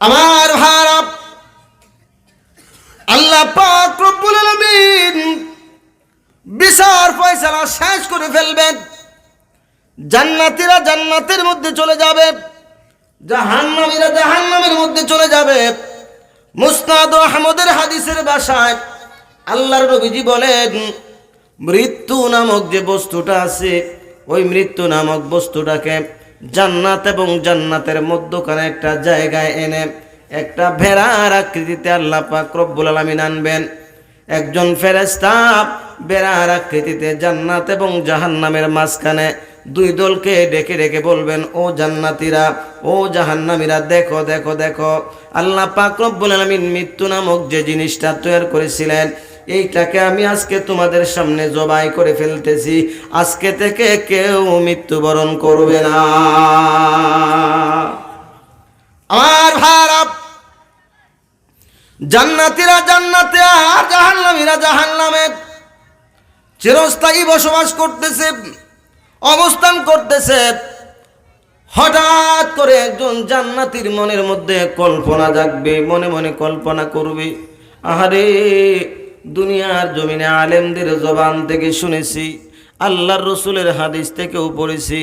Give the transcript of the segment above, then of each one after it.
আমার ভারত। আল্লাহ পাক বিচার ফয়সালা শেষ করে ফেলবেন। জান্নাতীরা জান্নাতের মধ্যে চলে যাবে, জাহান্নামীরা জাহান্নামের মধ্যে চলে যাবে। মুসনাদ আহমদের হাদিসের বাসায় আল্লাহর নবীজি বলেন, মৃত্যু নামক যে বস্তুটা আছে, ওই মৃত্যু নামক বস্তুটাকে জান্নাত এবং জান্নাতের মধ্যখানে একটা জায়গায় এনে একটা ভেড়ার আকৃতিতে আল্লাহ পাক রব্বুল আলামিন আনবেন। একজন ফেরেস্তা বেড়ার আকৃতিতে জান্নাত এবং জাহান্নামের মাঝখানে দুই দলকে ডেকে ডেকে বলবেন, ও জান্নাতীরা, ও জাহান্নামীরা, দেখো দেখো দেখো। আল্লাহ পাক রব্বুল আলামিন মৃত্যু নামক যে জিনিসটা তৈরি করেছিলেন এইটাকে আমি আজকে তোমাদের সামনে জবাই করে ফেলতেছি। আজকে থেকে কেউ মৃত্যুবরণ করবে না। আমার ভারত জান্নাতীরা জান্নাতে আর জাহান্নামীরা জাহান্নামে চিরস্থায়ী বসবাস করতেছে, অবস্থান করতেছে। হঠাৎ করে একজন জান্নাতির মনের মধ্যে কল্পনা জাগবে, মনে মনে কল্পনা করবে, আহারে! দুনিয়ার জমিনে আলেমদের জবান থেকে শুনেছি, আল্লাহর রসুলের হাদিস থেকেও পড়েছি।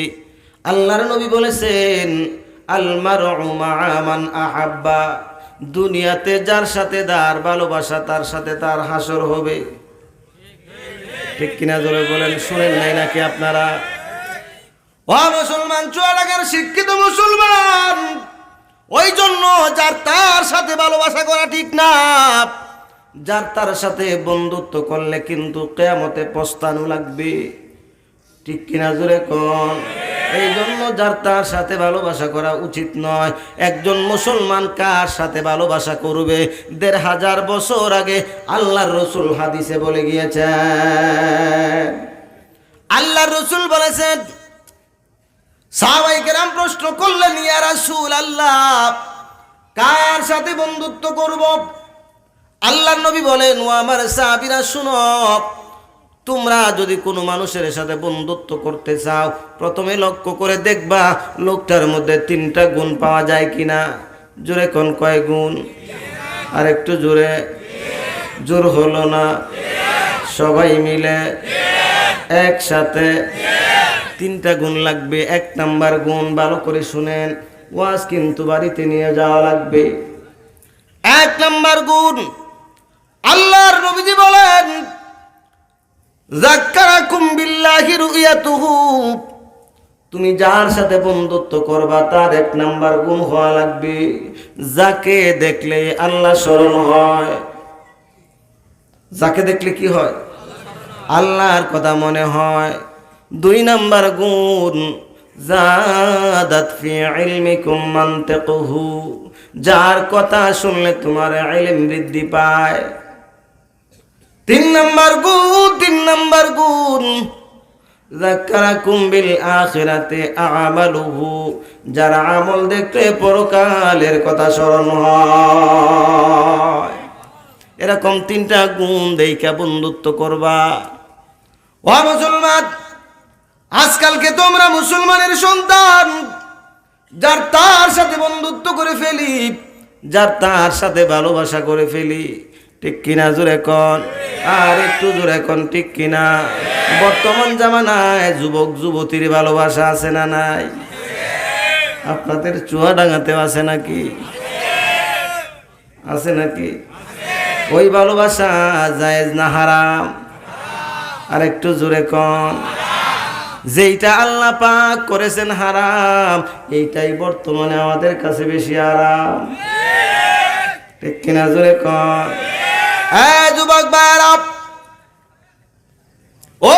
আল্লাহর নবী বলেছেন আলমার মান আহাব্বা। দুনিয়াতে যার সাথে তার ভালোবাসা, তার সাথে তার হাসর হবে। ঠিক কিনা জোরে বলেন, শুনেন নাই নাকি আপনারা? ও মুসলমান, চুয়াডাঙ্গার শিক্ষিত মুসলমান ওই জন্য যার তার সাথে ভালোবাসা করা ঠিক না। যার তার সাথে বন্ধুত্ব করলে কিন্তু কেয়ামতে পস্তানো লাগবে। ঠিক কিনা জোরে কন? এই জন্য যার তার সাথে ভালোবাসা করা উচিত নয়, একজন মুসলমান কার সাথে ভালোবাসা করবে? দেড় হাজার বছর আগে আল্লাহর রসুল হাদিসে বলে গিয়েছেন। আল্লাহর রসুল বলেছেন, সাহাবাই কেরাম প্রশ্ন করলেন, ইয়া রাসূল আল্লাহ কার সাথে বন্ধুত্ব করব? আল্লাহর নবী বলেন, ও আমার সাহাবীরা, শুনো, তোমরা যদি কোনো মানুষের সাথে বন্ধুত্ব করতে চাও, প্রথমে লক্ষ্য করে দেখবা, লোকটার মধ্যে তিনটা গুণ পাওয়া যায় কিনা। জোরে কোন কয় গুণ? আর একটু জোরে। জোর হলো না। সবাই মিলে একসাথে তিনটা গুণ লাগবে। এক নাম্বার গুণ, ভালো করে শুনেন। ওয়াজ কিন্তু বাড়িতে নিয়ে যাওয়া লাগবে। এক নাম্বার গুণ আল্লাহর নবীজি বলেন তুমি যার সাথে বন্ধুত্ব করবা, তার এক নাম্বার গুণ হওয়া লাগবে। যাকে দেখলে আল্লাহ স্মরণ হয়। যাকে দেখলে কি হয়? আল্লাহর কথা মনে হয়। দুই নাম্বার গুণ যার কথা শুনলে তোমার ইলম বৃদ্ধি পায়। তিন নাম্বার গুণ, তিন নাম্বার গুণ। বিল আখিরাতে আমালুহু, যারা আমল দেখলে পরকালের কথা স্মরণ হয়। এরকম তিনটা গুণ দেইকা বন্ধুত্ব করবা। ও মুসলমান, আজকালকে তোমরা মুসলমানের সন্তান, যার তার সাথে বন্ধুত্ব করে ফেলি, যার তার সাথে ভালোবাসা করে ফেলি। ঠিক কিনা জোরে কন? আর একটু জোরে কন ঠিক কিনা? বর্তমান জামানায় যুবক, যুবতীর ভালোবাসা আছে না নাই? আপনাদের চুয়াডাঙ্গাতেও আছে নাকি? আছে নাকি? ওই ভালোবাসা জায়েজ না হারাম? আর একটু জোরে কন। যেইটা আল্লাহ পাক করেছেন হারাম, এইটাই বর্তমানে আমাদের কাছে বেশি আরাম ঠিক কিনা জোরে কন? হ্যাঁ যুবক ভাইরা। ও,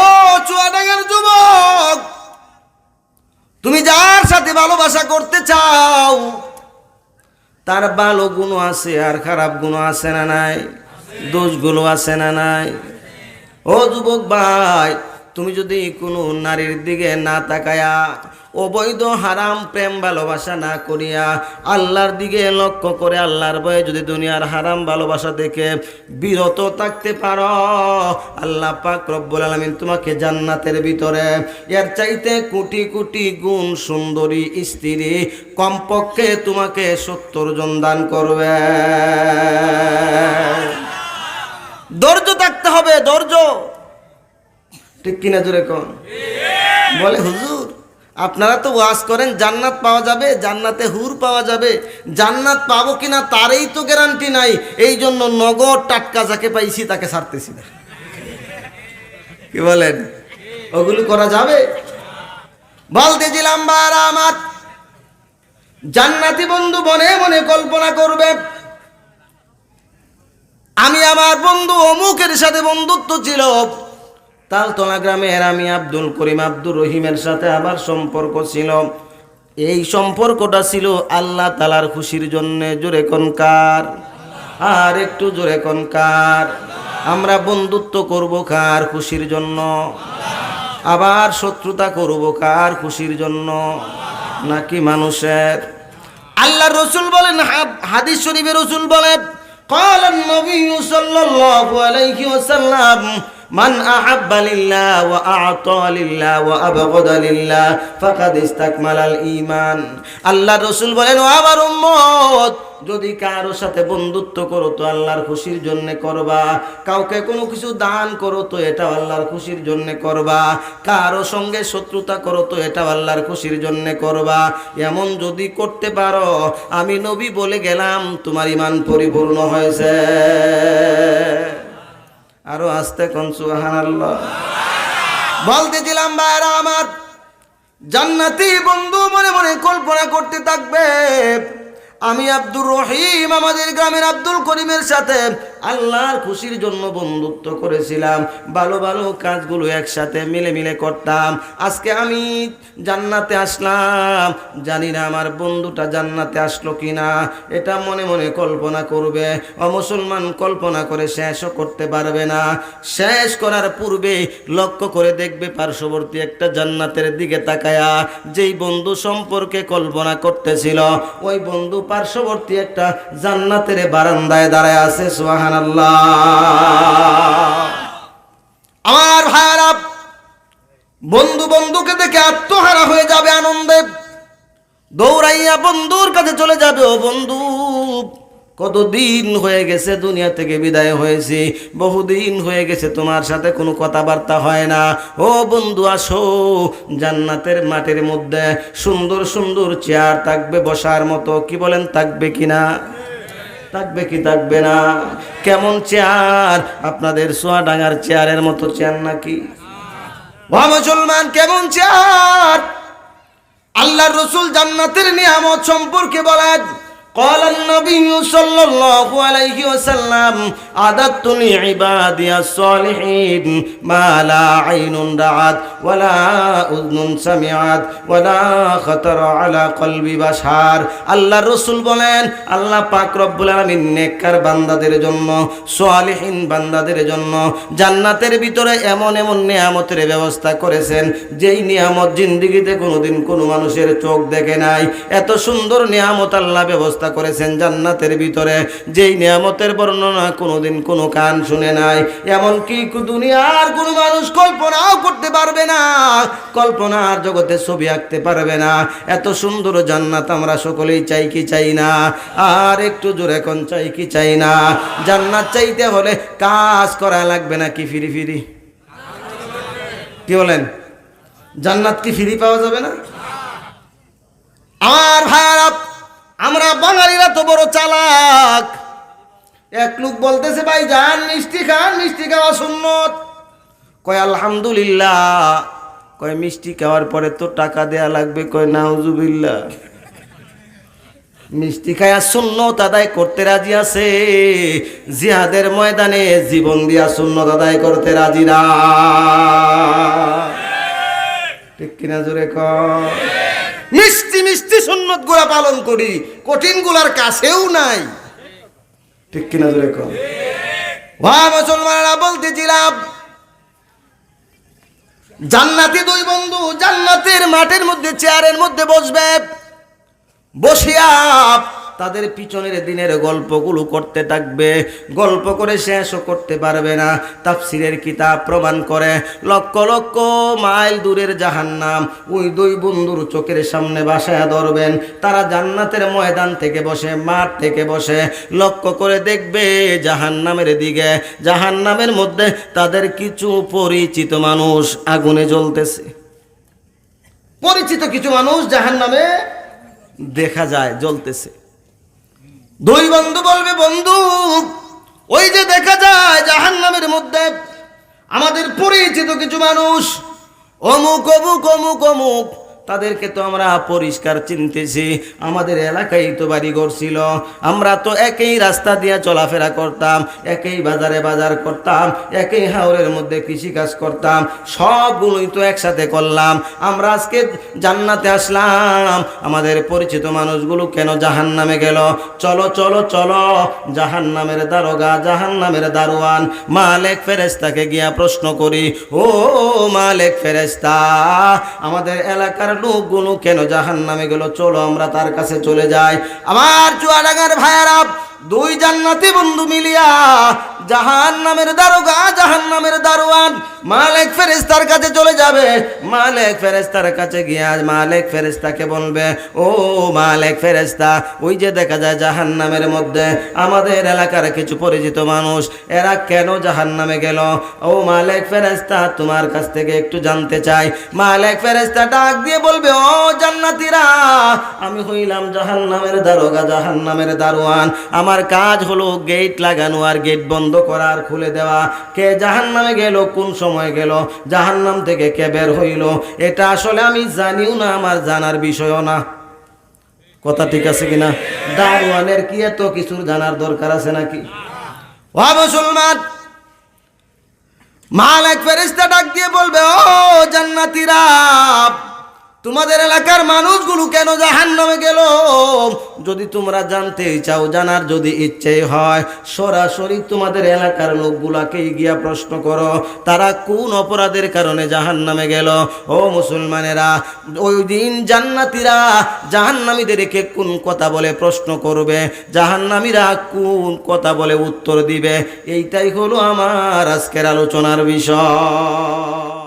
চুয়াডাঙ্গার যুবক, তুমি যার সাথে ভালোবাসা করতে চাও, তার ভালো গুণ আছে, আর খারাপ গুণ আছে না নাই? দোষগুলো আছে না নাই? ও যুবক ভাই তুমি যদি কোনো নারীর দিকে না তাকায়া অবৈধ হারাম প্রেম ভালোবাসা না করিয়া আল্লাহর দিকে লক্ষ্য করে আল্লাহর বয়ে যদি দুনিয়ার হারাম ভালোবাসা দেখে বিরত থাকতে পারো, আল্লাহ পাক রব্বুল আলামিন তোমাকে জান্নাতের ভিতরে এর চাইতে কোটি কোটি গুণ সুন্দরী স্ত্রী কমপক্ষে তোমাকে সত্তর জন দান করবে। ধৈর্য থাকতে হবে, ধৈর্য। ঠিক কিনা জোরে কোন? বলে, হুজুর, আপনারা তো ওয়াজ করেন, জান্নাত পাওয়া যাবে, জান্নাতে হুর পাওয়া যাবে। জান্নাত পাবো কিনা তারই তো গ্যারান্টি নাই। এই জন্য নগদ টাটকা যাকে পাইছি তাকে ছাড়তেছি না। কি বলেন? ওগুলো করা যাবে? বলতেছিলাম বার আমার। জান্নাতি বন্ধু মনে মনে কল্পনা করবে, আমি আমার বন্ধু অমুকের সাথে বন্ধুত্ব ছিল। তালতলা গ্রামের আমি আব্দুল করিম আব্দুর রহিমের সাথে আবার সম্পর্ক ছিল এই সম্পর্কটা ছিল আল্লাহ তালার খুশির জন্য জোরে কনকার আর একটু জোরে কনকার আমরা বন্ধুত্ব করব কার খুশির জন্য আবার শত্রুতা করব কার খুশির জন্য নাকি মানুষের আল্লাহ রসুল বলেন হা- হাদিস শরীফের রসুল বলেন قال النبي صلى الله عليه وسلم মান আহাব্বা লিল্লাহ ওয়া আ'তা লিল্লাহ ওয়া আবগাদা লিল্লাহ ফাকাদ ইসতাকমালাল ঈমান। আল্লাহ রসুল বলেন, ও যদি কারোর সাথে বন্ধুত্ব করো তো আল্লাহর খুশির জন্য করবা। কাউকে কোনো কিছু দান করো তো এটা আল্লাহর খুশির জন্য করবা। কারও সঙ্গে শত্রুতা করো তো এটা আল্লাহর খুশির জন্য করবা। এমন যদি করতে পারো, আমি নবী বলে গেলাম, তোমার ইমান পরিপূর্ণ হয়েছে। আরও আস্তে কোন সুবহানাল্লাহ। বলতেছিলাম ভাইরা আমার, জান্নাতি বন্ধু মনে মনে কল্পনা করতে থাকবে। আমি আব্দুর রহিম, আমাদের গ্রামের আব্দুল করিমের সাথে আল্লাহর খুশির জন্য বন্ধুত্ব করেছিলাম। ভালো ভালো কাজগুলো একসাথে মিলে মিলে করতাম। আজকে আমি জান্নাতে আসলাম। জানি না আমার বন্ধুটা জান্নাতে আসলো কিনা। এটা মনে মনে কল্পনা করবে। অমুসলমান কল্পনা করে শেষও করতে পারবে না। শেষ করার পূর্বে লক্ষ্য করে দেখবে পার্শ্ববর্তী একটা জান্নাতের দিকে তাকায়া যেই বন্ধু সম্পর্কে কল্পনা করতেছিল, ওই বন্ধু পার্শ্ববর্তী একটা জান্নাতের বারান্দায় দাঁড়ায় আছে আমার ভাইয়ারা, বন্ধু বন্ধুকে দেখে আত্মহারা হয়ে যাবে আনন্দে। দৌড়াইয়া বন্ধুর কাছে চলে যাবে, ও বন্ধু, কতদিন হয়ে গেছে দুনিয়া থেকে বিদায় হয়েছি, বহুদিন হয়ে গেছে তোমার সাথে কোনো কথাবার্তা হয় না। ও বন্ধু, আসো, জান্নাতের মাটির মধ্যে সুন্দর সুন্দর চেয়ার থাকবে, বসার মতো, কি বলেন, থাকবে কিনা? থাকবে কি থাকবে না? কেমন চেয়ার? আপনাদের সোয়াডাঙ্গার চেয়ারের মতো চেয়ার নাকি? মুসলমান, কেমন চেয়ার? আল্লাহ রসুল জান্নাতের নিয়ামত সম্পর্কে বলেন। قال النبي صلى الله عليه وسلم أعددت لعبادي الصالحين ما لا عين رأت ولا أذن سمعت ولا خطر على قلب بشر আল্লাহ রসুল বলেন আল্লাহ পাক রব্বুল আলামিন নেককার বান্দাদের জন্য সালিহিন বান্দাদের জন্য জান্নাতের ভিতরে এমন এমন নিয়ামতের ব্যবস্থা করেছেন যেই নিয়ামত জিন্দিগিতে কোনোদিন কোনো মানুষের চোখ দেখে নাই এত সুন্দর নিয়ামত আল্লাহ ব্যবস্থা করেছেন জান্নাতের ভিতরে। যেই নিয়ামতের বর্ণনা কোনোদিন কোনো কান শুনে নাই। এমনকি দুনিয়ার কোনো মানুষ কল্পনাও করতে পারবে না। কল্পনার জগতে ছবি আঁকতে পারবে না। এত সুন্দর জান্নাত আমরা সকলেই চাই কি চাই না। আর একটু জোরে এখন চাই কি চাই না। জান্নাত চাইতে হলে কাজ করা লাগবে না কি ফিরি ফিরি? কি বলেন? জান্নাত কি ফিরি পাওয়া যাবে না? আমার ভাইয়ারা আমরা বাঙালিরা তো বড় চালাক। এক লোক বলতেছে, ভাই যান, মিষ্টি খান, মিষ্টি খাওয়া সুন্নত। কয়, আলহামদুলিল্লাহ। কয়, মিষ্টি খাওয়ার পরে তো টাকা দেয়া লাগবে। কয়, নাউজুবিল্লাহ। মিষ্টি খায়া সুন্নত আদায় করতে রাজি আছে। জিহাদের ময়দানে জীবন দিয়া সুন্নত আদায় করতে রাজি না। ঠিক কিনা জোরে কর মিষ্টি মিষ্টি সুন্নতগুলা পালন করি। কঠিনগুলার কাছেও নাই। ঠিক কিনা জোরে কর ভা মুসলমানেরা বলতেছিলাম, জান্নাতি দুই বন্ধু জান্নাতের মাঠের মধ্যে, চেয়ারের মধ্যে বসবে। বসিয়া তাদের পিছনের দিনের গল্পগুলো করতে থাকবে। গল্প করে শেষও করতে পারবে না। তাফসিরের কিতাব প্রমাণ করে, লক্ষ লক্ষ মাইল দূরের জাহান্নাম, ওই দুই বন্ধুর চোখের সামনে বাসায় ধরবেন। তারা জান্নাতের ময়দান থেকে বসে, মাঠ থেকে বসে লক্ষ্য করে দেখবে জাহান্নামের দিকে। জাহান্নামের মধ্যে তাদের কিছু পরিচিত মানুষ আগুনে জ্বলতেছে। পরিচিত কিছু মানুষ জাহান্নামে দেখা যায়, জ্বলতেছে। দুই বন্ধু বলবে, বন্ধু, ওই যে দেখা যায় জাহান নামের মধ্যে আমাদের পরিচিত কিছু মানুষ, অমুক অমুক অমুক অমুক তাদেরকে তো আমরা পরিষ্কার চিনতেছি। আমাদের এলাকায় তো বাড়ি ছিল। আমরা তো একই রাস্তা দিয়ে চলাফেরা করতাম, একই বাজারে বাজার করতাম, একই হাওরের মধ্যে কৃষিকাজ করতাম, সবগুলোই তো একসাথে করলাম। আমরা আজকে জান্নাতে আসলাম। আমাদের পরিচিত মানুষগুলো কেন জাহান নামে গেল? চলো চলো চলো জাহান নামের দারোগা জাহান নামের দারোয়ান, মালেক ফেরেস্তাকে গিয়া প্রশ্ন করি। ও মালেক ফেরেস্তা আমাদের এলাকার লোকগুলো কেন জাহান নামে গেল? চলো আমরা তার কাছে চলে যাই। আমার চুয়াডাঙ্গার ভাইয়ারা দুই জান্নাতি বন্ধু মিলিয়া জাহান নামের দারোগা জাহান নামের দারোয়ান। মালেক ফেরেস্তার কাছে চলে যাবে। মালেক ফেরেস্তার কাছে গিয়া মালেক ফেরেস্তাকে বলবে, ও মালেক ফেরেস্তা ওই যে দেখা যায় জাহান নামের মধ্যে আমাদের এলাকার কিছু পরিচিত মানুষ, এরা কেন জাহান নামে গেল? ও মালেক ফেরেস্তা তোমার কাছ থেকে একটু জানতে চাই। মালেক ফেরেস্তা ডাক দিয়ে বলবে, ও জান্নাতিরা, আমি হইলাম জাহান নামের দারোগা জাহান নামের দারোয়ান। আমার কাজ হলো গেট লাগানো আর গেট বন্ধ করা আর খুলে দেওয়া। কে জাহান নামে গেল, কোন সময় গেল জাহান নাম থেকে কে বের হইল, এটা আসলে আমি জানিও না, আমার জানার বিষয়ও না। কথা ঠিক আছে কিনা? দারোয়ানের কি এত কিছুর জানার দরকার আছে নাকি? ও মুসলমান, মালিক ফেরেশতা ডাক দিয়ে বলবে, ও জান্নাতীরা তোমাদের এলাকার মানুষগুলো কেন জাহান নামে গেল? যদি তোমরা জানতে চাও, জানার যদি ইচ্ছে হয়, সরাসরি তোমাদের এলাকার লোকগুলাকে গিয়া প্রশ্ন করো, তারা কোন অপরাধের কারণে জাহান নামে গেল? ও মুসলমানেরা, ওই দিন জান্নাতিরা জাহান্নামীদেরকে কোন কথা বলে প্রশ্ন করবে? জাহান্নামীরা কোন কথা বলে উত্তর দিবে? এইটাই হলো আমার আজকের আলোচনার বিষয়।